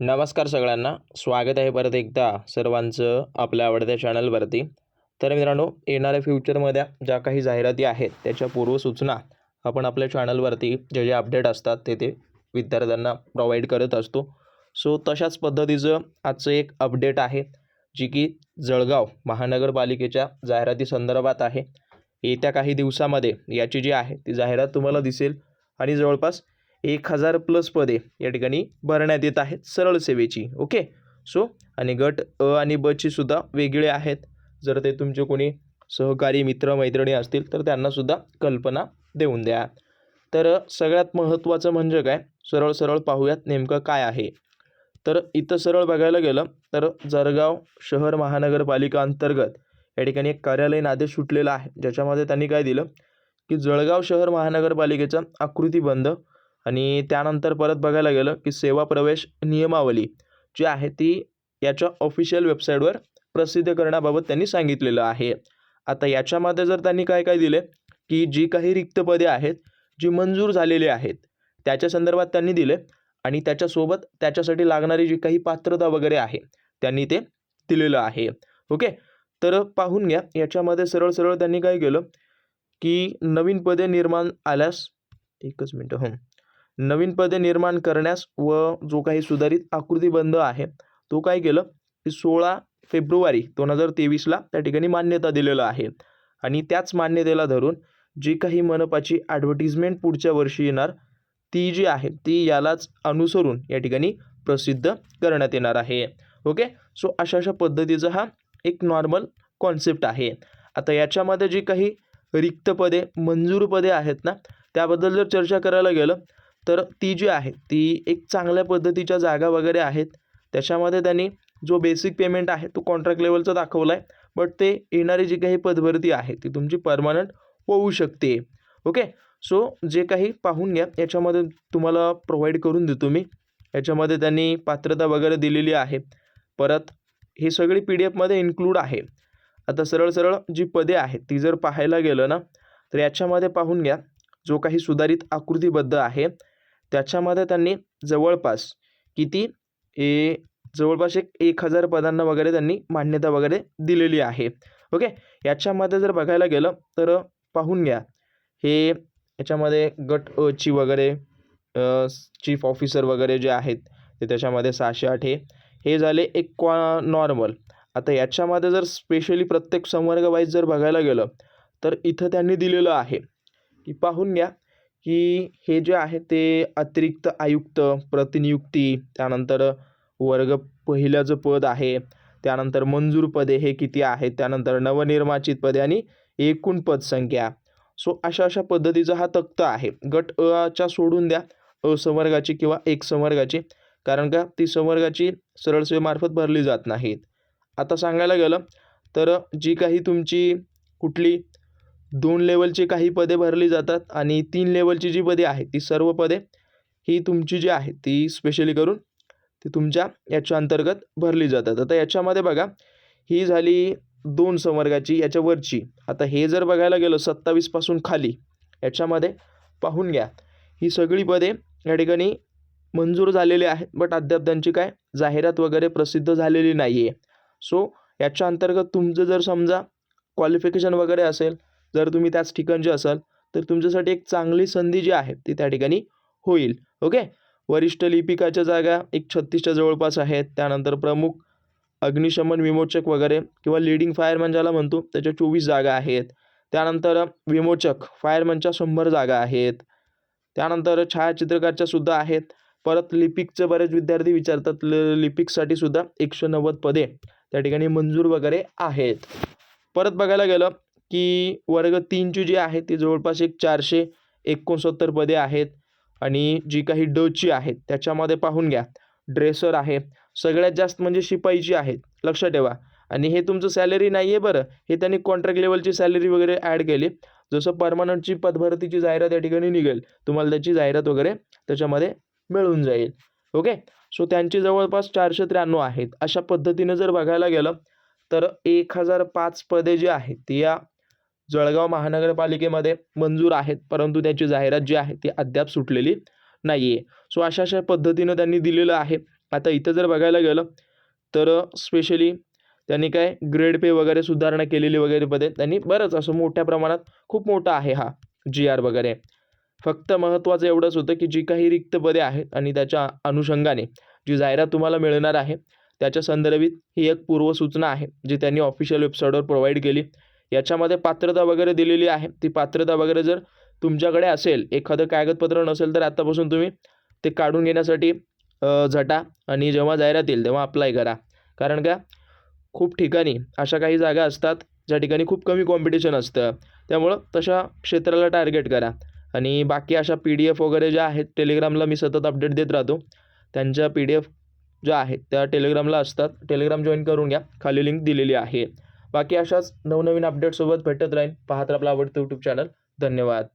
नमस्कार सगळ्यांना. स्वागत आहे परत एकदा सर्वांचं आपल्या आवडत्या चॅनलवरती. तर मित्रांनो येणाऱ्या फ्युचरमध्ये ज्या काही जाहिराती आहेत त्याच्या पूर्वसूचना आपण आपल्या चॅनलवरती जे जे अपडेट असतात ते ते विद्यार्थ्यांना प्रोव्हाइड करत असतो. सो तशाच पद्धतीचं आजचं एक अपडेट आहे जी की जळगाव महानगरपालिकेच्या जाहिराती संदर्भात आहे. येत्या काही दिवसामध्ये याची जी आहे ती जाहिरात तुम्हाला दिसेल. आणि जवळपास एक हजार प्लस पदे या ठिकाणी भरण्यात येत आहेत सरळ सेवेची ओके सो आणि गट अ आणि बची सुद्धा वेगळे आहेत. जर ते तुमचे कोणी सहकारी मित्र मैत्रिणी असतील तर त्यांनासुद्धा कल्पना देऊन द्या. तर सगळ्यात महत्त्वाचं म्हणजे काय? सरळ सरळ पाहूयात नेमकं काय आहे. तर इथं सरळ बघायला गेलं तर जळगाव शहर महानगरपालिका अंतर्गत या ठिकाणी एक कार्यालयीन आदेश सुटलेला आहे. ज्याच्यामध्ये त्यांनी काय दिलं? की जळगाव शहर महानगरपालिकेचा आकृतीबंध आणि त्यानंतर परत बघायला गेलं की सेवा प्रवेश नियमावली जी आहे ती याच्या ऑफिशियल वेबसाईटवर प्रसिद्ध करण्याबाबत त्यांनी सांगितलेलं आहे. आता याच्यामध्ये जर त्यांनी काय काय दिले की जी काही रिक्त पदे आहेत जी मंजूर झालेली आहेत त्याच्या संदर्भात त्यांनी दिले आणि त्याच्यासोबत त्याच्यासाठी लागणारी जी काही पात्रता वगैरे आहे त्यांनी ते दिलेलं आहे. ओके? तर पाहून घ्या याच्यामध्ये सरळ सरळ त्यांनी काय केलं की नवीन पदे निर्माण आल्यास एकच मिनटं हं. नवीन पदे निर्माण करण्यास व जो काही सुधारित आकृतीबंध आहे तो काय केलं? की सोळा फेब्रुवारी दोन हजार तेवीसला त्या ठिकाणी मान्यता दिलेलं आहे. आणि त्याच मान्यतेला धरून जी काही मनपाची ॲडव्हर्टिजमेंट पुढच्या वर्षी येणार ती जी आहे ती यालाच अनुसरून या ठिकाणी प्रसिद्ध करण्यात येणार आहे. ओके? सो अशा अशा पद्धतीचा हा एक नॉर्मल कॉन्सेप्ट आहे. आता याच्यामध्ये जी काही रिक्त पदे मंजूर पदे आहेत ना त्याबद्दल जर चर्चा करायला गेलं तर ती जी आहे ती एक चांगल्या पद्धतीच्या जागा वगैरे आहेत. त्याच्यामध्ये त्यांनी जो बेसिक पेमेंट आहे तो कॉन्ट्रॅक्ट लेवलचा दाखवला आहे बट ते येणारी जी काही पदभरती आहे ती तुमची परमनंट होऊ शकते. ओके सो जे काही पाहून घ्या याच्यामध्ये तुम्हाला प्रोव्हाइड करून देतो मी. याच्यामध्ये त्यांनी पात्रता वगैरे दिलेली आहे. परत ही सगळी पी डी एफमध्ये इन्क्लूड आहे. आता सरळ सरळ जी पदे आहेत ती जर पाहायला गेलं ना तर याच्यामध्ये पाहून घ्या जो काही सुधारित आकृतीबद्ध आहे त्याच्यामध्ये त्यांनी जवळपास किती? ए जवळपास एक एक हजार पदांना वगैरे त्यांनी मान्यता वगैरे दिलेली आहे. ओके? याच्यामध्ये जर बघायला गेलं तर पाहून घ्या. हे याच्यामध्ये गट अ ची वगैरे चीफ ऑफिसर वगैरे जे आहेत ते त्याच्यामध्ये सहाशे आठ हे. हे झाले एक क्वा नॉर्मल आता याच्यामध्ये जर स्पेशली प्रत्येक संवर्ग वाईज जर बघायला गेलं तर इथं त्यांनी दिलेलं आहे. की पाहून घ्या. की हे जे आहे ते अतिरिक्त आयुक्त प्रतिनियुक्ती त्यानंतर वर्ग पहिल्याचं पद आहे त्यानंतर मंजूर पदे हे किती आहेत त्यानंतर नवनिर्वाचित पदे आणि एकूण पदसंख्या सो अशा अशा पद्धतीचा हा तक्ता आहे. गट अच्या सोडून द्या अ संवर्गाची किंवा एक संवर्गाची कारण का ती संवर्गाची सरळ सेवेमार्फत भरली जात नाहीत. आता सांगायला गेलं तर जी काही तुमची कुठली दोन लेवलची काही पदे भरली जातात आणि तीन लेवलची जी पदे आहेत ती सर्व पदे ही तुमची जी आहे ती स्पेशली करून ती तुमच्या याच्या अंतर्गत भरली जातात. आता याच्यामध्ये बघा ही झाली दोन संवर्गाची याच्यावरची आता हे जर बघायला गेलं सत्तावीसपासून खाली याच्यामध्ये पाहून घ्या. ही सगळी पदे या ठिकाणी मंजूर झालेली आहेत बट अद्याप त्यांची काय जाहिरात वगैरे प्रसिद्ध झालेली नाही आहे सो याच्या अंतर्गत तुमचं जर समजा क्वालिफिकेशन वगैरे असेल जर तुम्ही त्याच ठिकाणचे असाल तर तुमच्यासाठी एक चांगली संधी जी आहे ती त्या ठिकाणी होईल. ओके? वरिष्ठ लिपिकाच्या जागा एक छत्तीसच्या जवळपास आहेत. त्यानंतर प्रमुख अग्निशमन विमोचक वगैरे किंवा लिडिंग फायरमॅन ज्याला म्हणतो त्याच्या चोवीस जागा आहेत. त्यानंतर विमोचक फायरमॅनच्या शंभर जागा आहेत. त्यानंतर छायाचित्रकारच्या सुद्धा आहेत. परत लिपिकचे बरेच विद्यार्थी विचारतात ल लिपिकसाठी सुद्धा एकशे नव्वद पदे त्या ठिकाणी मंजूर वगैरे आहेत. परत बघायला गेलं की वर्ग तीनची जी आहे ती जवळपास एक चारशे एकोणसत्तर पदे आहेत. आणि जी काही डची आहेत त्याच्यामध्ये पाहून घ्या. ड्रेसर आहे. सगळ्यात जास्त म्हणजे शिपाईची आहेत. लक्षात ठेवा. आणि हे तुमचं सॅलरी नाही आहे बरं. हे त्यांनी कॉन्ट्रॅक्ट लेवलची सॅलरी वगैरे ॲड केली. जसं परमनंटची पदभरतीची जाहिरात या ठिकाणी निघेल. तुम्हाला त्याची जाहिरात वगैरे त्याच्यामध्ये मिळून जाईल. ओके सो त्यांची जवळपास चारशे त्र्याण्णव आहेत. अशा पद्धतीनं जर बघायला गेलं तर एक हजार पाच पदे जी आहेत ती या जळगाव महानगरपालिकेमध्ये मंजूर आहेत परंतु त्याची जाहिरात जी आहे ती अद्याप सुटलेली नाही आहे सो अशा अशा पद्धतीनं त्यांनी दिलेलं आहे. आता इथं जर बघायला गेलं तर स्पेशली त्यांनी काय ग्रेड पे वगैरे सुधारणा केलेली वगैरे पदे त्यांनी बरंच असं मोठ्या प्रमाणात खूप मोठा आहे हा जी आर वगैरे. फक्त महत्त्वाचं एवढंच होतं की जी काही रिक्त पदे आहेत आणि त्याच्या अनुषंगाने जी जाहिरात तुम्हाला मिळणार आहे त्याच्या संदर्भित ही एक पूर्वसूचना आहे जी त्यांनी ऑफिशियल वेबसाईटवर प्रोव्हाइड केली. याच्यामध्ये पात्रता वगैरे दिलेली आहे. ती पात्रता वगैरे जर तुमच्याकडे असेल एखादं कागदपत्र नसेल तर आत्तापासून तुम्ही ते काढून घेण्यासाठी झटा आणि जेव्हा जाहिरात येईल तेव्हा अप्लाय करा. कारण का? खूप ठिकाणी अशा काही जागा असतात ज्या ठिकाणी खूप कमी कॉम्पिटिशन असतं. त्यामुळं तशा क्षेत्राला टार्गेट करा. आणि बाकी अशा पी डी एफ वगैरे ज्या आहेत टेलिग्रामला मी सतत अपडेट देत राहतो. त्यांच्या पी डी एफ ज्या आहेत त्या टेलिग्रामला असतात. टेलिग्राम जॉईन करून घ्या. खाली लिंक दिलेली आहे. बाकी अशाच नवनवीन अपडेटसोबत भेटत राहीन. पाहत राहा आपलं आवडतं यूट्यूब चॅनल धन्यवाद.